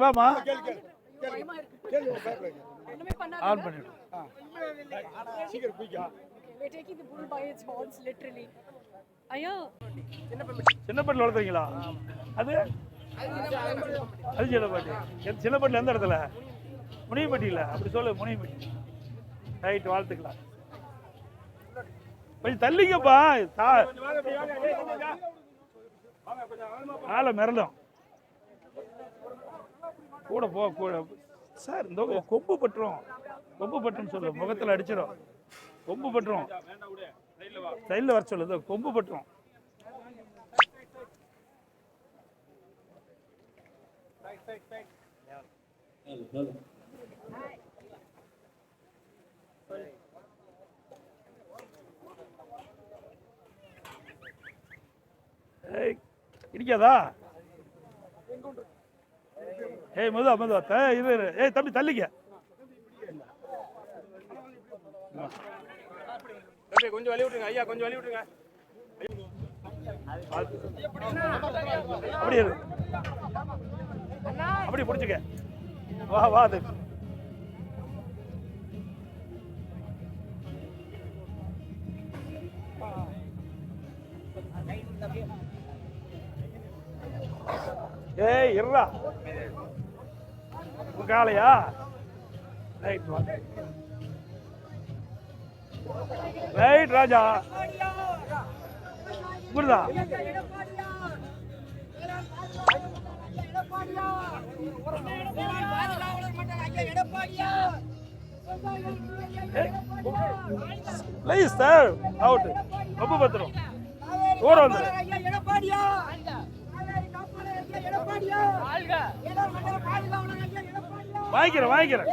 வாமா ஆன் பண்ணிவிடு சீக்கிரம் குயிக்கா we're taking the bull by its horns literally. ஐயா. சின்னப்பட்டில் வளர்த்துறீங்களா அது? அது சின்னப்பட்டி. எந்த- சின்னப்பட்டில் எந்த இடத்துல? முனியப்பட்டியில். அப்படி சொல்லு முனியப்பட்டி. ரைட் வாழ்த்துக்கலாம். கொஞ்சம் தள்ளிங்கப்பா. தா ஆளை மிரளும் கூட போ கூட சார் இந்த கொம்பு பட்டுரும். கொம்பு பட்டுன்னு சொல்லு முகத்தில் அடிச்சிடும் கொம்பு பட்டுரும். சைடில் வர சொல்லு கொம்பு பட்டுரும். ஏய் ஏய் மதுவா மதுவா. த இது. ஏய் தம்பி தள்ளிக்க. தம்பி கொஞ்சம் வழி விட்டுருங்க. ஐயா கொஞ்சம் வழி விட்டுருங்க. அப்படியே இரு. அப்படி பிடிச்சிக்க. வா வா அது ஏய் இருடா. உன் காலையா ரைட் ரைட் ராஜா. புரிதா ப்ளீஸ் சார் அவுட் ரொம்ப பத்திரம். ஊர வந்து. வாங்கிக்கிறேன் வாங்கிக்கிறேன்.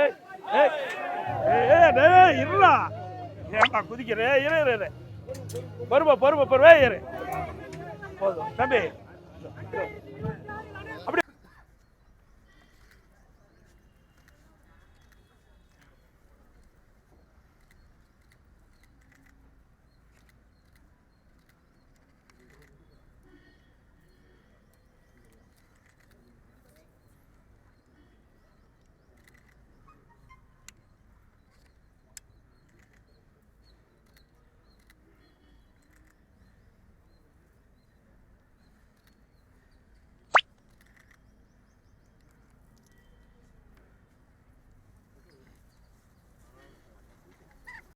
ஏய் ஏய் ஏய் ஏய் டேய் இருடா. ஏன்டா குதிக்கிற? இரு இரு இரு பொறுமை பருவ பொறுமை. இரு போதும் தம்பி.